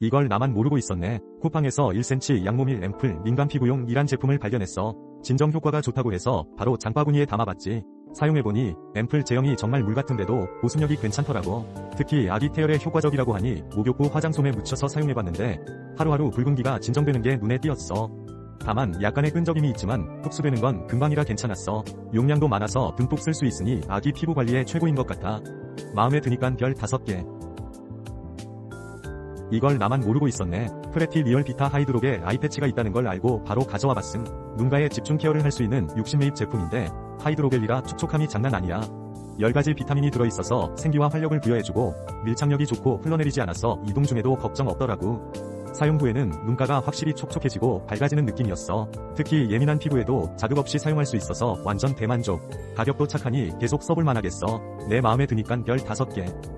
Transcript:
이걸 나만 모르고 있었네. 쿠팡에서 1cm 양모밀 앰플 민감 피부용 이란 제품을 발견했어. 진정 효과가 좋다고 해서 바로 장바구니에 담아봤지. 사용해보니 앰플 제형이 정말 물 같은데도 보습력이 괜찮더라고. 특히 아기 태열에 효과적이라고 하니 목욕 후 화장솜에 묻혀서 사용해봤는데 하루하루 붉은기가 진정되는 게 눈에 띄었어. 다만 약간의 끈적임이 있지만 흡수되는 건 금방이라 괜찮았어. 용량도 많아서 듬뿍 쓸 수 있으니 아기 피부 관리에 최고인 것 같아. 마음에 드니깐 별 5개. 이걸 나만 모르고 있었네. 프레티 리얼 비타 하이드록에 아이패치가 있다는 걸 알고 바로 가져와 봤음. 눈가에 집중 케어를 할 수 있는 60매입 제품인데 하이드로겔이라 촉촉함이 장난 아니야. 10가지 비타민이 들어있어서 생기와 활력을 부여해주고 밀착력이 좋고 흘러내리지 않아서 이동 중에도 걱정 없더라고. 사용 후에는 눈가가 확실히 촉촉해지고 밝아지는 느낌이었어. 특히 예민한 피부에도 자극 없이 사용할 수 있어서 완전 대만족. 가격도 착하니 계속 써볼 만 하겠어. 내 마음에 드니깐 별 5개.